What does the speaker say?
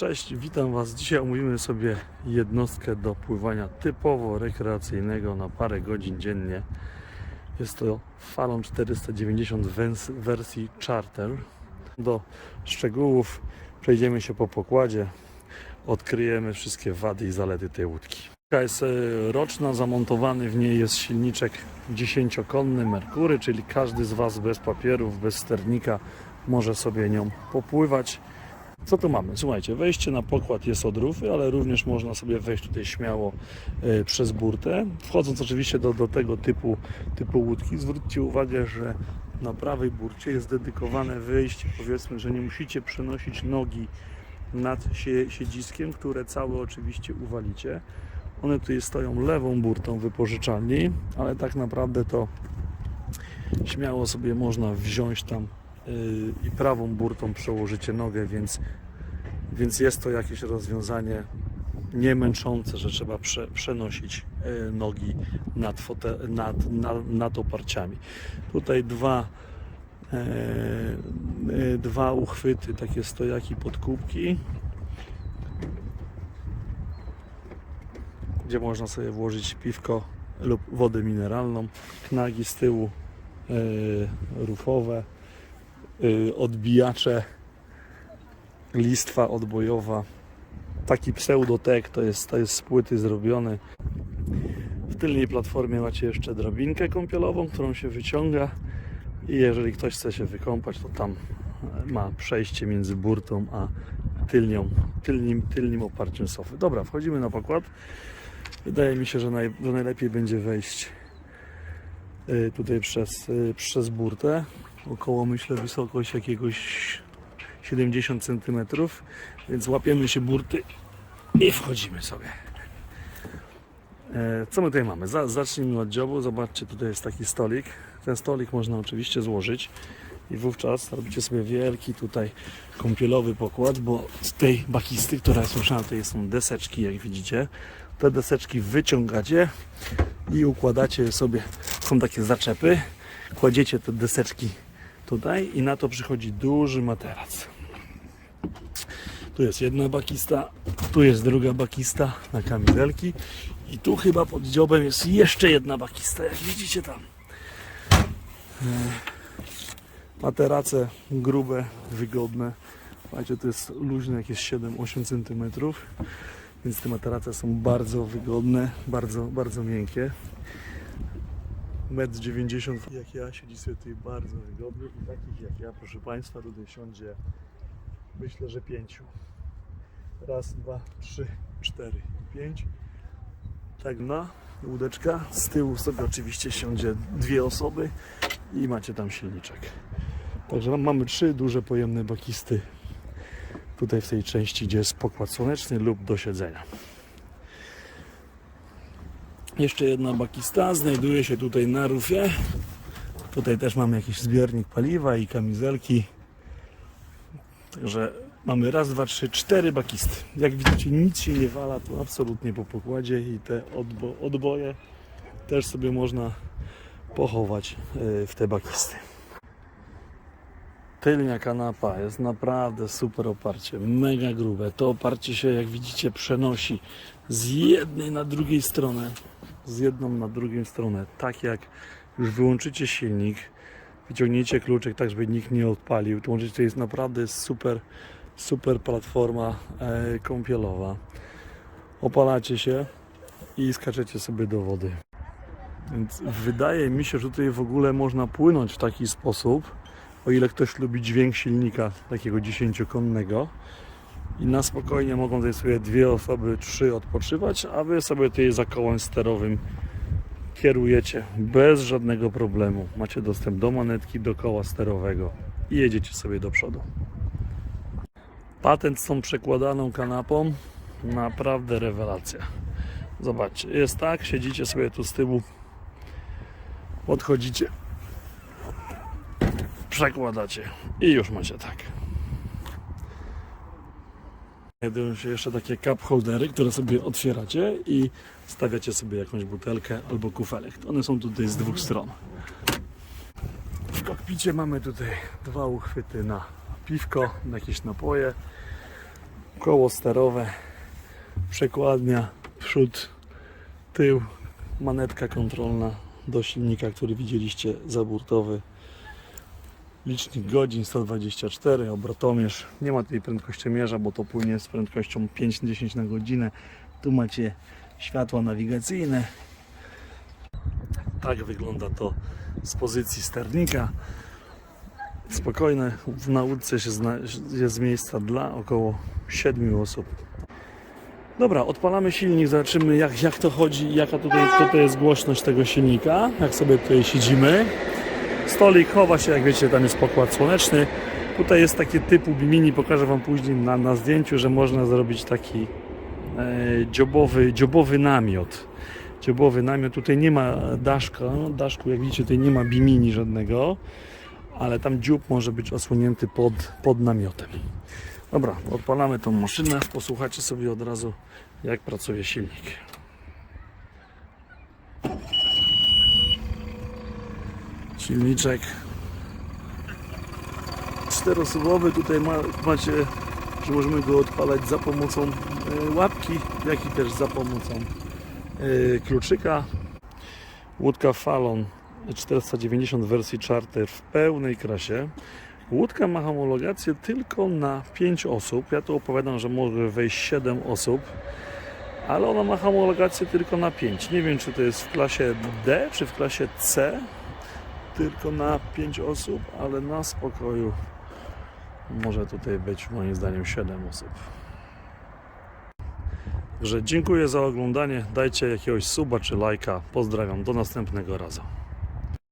Cześć, witam Was. Dzisiaj omówimy sobie jednostkę do pływania typowo rekreacyjnego na parę godzin dziennie. Jest to Falon 490 wens- wersji charter. Do szczegółów przejdziemy się po pokładzie, odkryjemy wszystkie wady i zalety tej łódki. Łódka jest e, roczna, zamontowany w niej jest silniczek 10-konny Merkury, czyli każdy z Was bez papierów, bez sternika może sobie nią popływać. Co tu mamy? Słuchajcie, wejście na pokład jest od rufy, ale również można sobie wejść tutaj śmiało e, przez burtę. Wchodząc oczywiście do, do tego typu, typu łódki, zwróćcie uwagę, że na prawej burcie jest dedykowane wyjście. Powiedzmy, że nie musicie przenosić nogi nad sie, siedziskiem, które całe oczywiście uwalicie. One tutaj stoją lewą burtą wypożyczalni, ale tak naprawdę to śmiało sobie można wziąć tam i prawą burtą przełożycie nogę, więc, więc jest to jakieś rozwiązanie nie męczące, że trzeba prze, przenosić yy, nogi nad, fote, nad, nad, nad oparciami. Tutaj dwa, e, dwa uchwyty, takie stojaki podkółki, gdzie można sobie włożyć piwko lub wodę mineralną, knagi z tyłu e, rufowe, odbijacze, listwa odbojowa. Taki pseudotek to jest, to jest z płyty zrobiony. W tylnej platformie macie jeszcze drabinkę kąpielową, którą się wyciąga i jeżeli ktoś chce się wykąpać, to tam ma przejście między burtą a tylnią, tylnym, tylnym oparciem sofy. Dobra, wchodzimy na pokład. Wydaje mi się, że, naj, że najlepiej będzie wejść y, tutaj przez, y, przez burtę. Około myślę wysokość jakiegoś 70 cm, więc łapiemy się burty i wchodzimy sobie. E, Co my tutaj mamy? Za- Zacznijmy od dziobu. Zobaczcie, tutaj jest taki stolik. Ten stolik można oczywiście złożyć i wówczas robicie sobie wielki tutaj kąpielowy pokład, bo z tej bakisty, która jest ruszana, tutaj są deseczki, jak widzicie. Te deseczki wyciągacie i układacie sobie. Są takie zaczepy. Kładziecie te deseczki tutaj i na to przychodzi duży materac. Tu jest jedna bakista, tu jest druga bakista na kamizelki i tu chyba pod dziobem jest jeszcze jedna bakista, jak widzicie tam. E, Materace grube, wygodne. Słuchajcie, to jest luźne, jakieś 7-8 cm, więc te materace są bardzo wygodne, bardzo, bardzo miękkie. 1,90 m jak ja siedzi sobie tutaj bardzo wygodnie i takich jak ja, proszę Państwa, tutaj siądzie myślę, że pięciu. Raz, dwa, trzy, cztery, pięć. Tak na łódeczka. Z tyłu sobie oczywiście siądzie dwie osoby i macie tam silniczek. Także mamy trzy duże pojemne bakisty tutaj w tej części, gdzie jest pokład słoneczny lub do siedzenia. Jeszcze jedna bakista znajduje się tutaj na rufie. Tutaj też mamy jakiś zbiornik paliwa i kamizelki. Także mamy raz, dwa, trzy, cztery bakisty. Jak widzicie, nic się nie wala tu absolutnie po pokładzie i te odbo odboje też sobie można pochować y, w te bakisty. Tylnia kanapa jest naprawdę super oparcie, mega grube. To oparcie się, jak widzicie, przenosi z jednej na drugiej stronę, z jedną na drugą stronę. Tak jak już wyłączycie silnik, wyciągniecie kluczek, tak żeby nikt nie odpalił. To jest naprawdę super, super platforma e, kąpielowa. Opalacie się i skaczecie sobie do wody. Więc wydaje mi się, że tutaj w ogóle można płynąć w taki sposób, o ile ktoś lubi dźwięk silnika takiego dziesięciokonnego i na spokojnie mogą tutaj sobie dwie osoby, trzy odpoczywać, a wy sobie tutaj za kołem sterowym kierujecie bez żadnego problemu. Macie dostęp do manetki, do koła sterowego i jedziecie sobie do przodu. Patent z tą przekładaną kanapą naprawdę rewelacja. Zobaczcie, jest tak, siedzicie sobie tu z tyłu, podchodzicie, przekładacie i już macie tak. Znajdują się jeszcze takie cup holdery, które sobie otwieracie i stawiacie sobie jakąś butelkę albo kufelek. One są tutaj z dwóch stron. W kokpicie mamy tutaj dwa uchwyty na piwko, na jakieś napoje. koło sterowe, przekładnia, przód, tył, manetka kontrolna do silnika, który widzieliście, zaburtowy. Licznik godzin 124, obrotomierz. Nie ma tutaj prędkościomierza, bo to płynie z prędkością 5-10 na godzinę. Tu macie światła nawigacyjne. Tak wygląda to z pozycji sternika. Spokojne, w nauce jest miejsca dla około 7 osób. Dobra, odpalamy silnik, zobaczymy jak, jak to chodzi, jaka tutaj, tutaj jest głośność tego silnika, jak sobie tutaj siedzimy. Stolik chowa się, jak wiecie, tam jest pokład słoneczny. Tutaj jest takie typu mini, pokażę Wam później na, na zdjęciu, że można zrobić taki e, dziobowy, dziobowy namiot. Dziobowy namiot, tutaj nie ma daszka, daszku jak widzicie tutaj nie ma bimini żadnego, ale tam dziób może być osłonięty pod, pod namiotem. Dobra, odpalamy tą maszynę, posłuchajcie sobie od razu jak pracuje silnik. Silniczek czterosuwowy, tutaj ma, macie, że możemy go odpalać za pomocą e, łapki, jak i też za pomocą e, kluczyka. Łódka Fallon 490 w wersji charter w pełnej krasie. Łódka ma homologację tylko na 5 osób. Ja tu opowiadam, że może wejść 7 osób, ale ona ma homologację tylko na 5. Nie wiem, czy to jest w klasie D, czy w klasie C, tylko na 5 osób, ale na spokoju może tutaj być moim zdaniem 7 osób. Także dziękuję za oglądanie. Dajcie jakiegoś suba czy lajka. Pozdrawiam. Do następnego razu.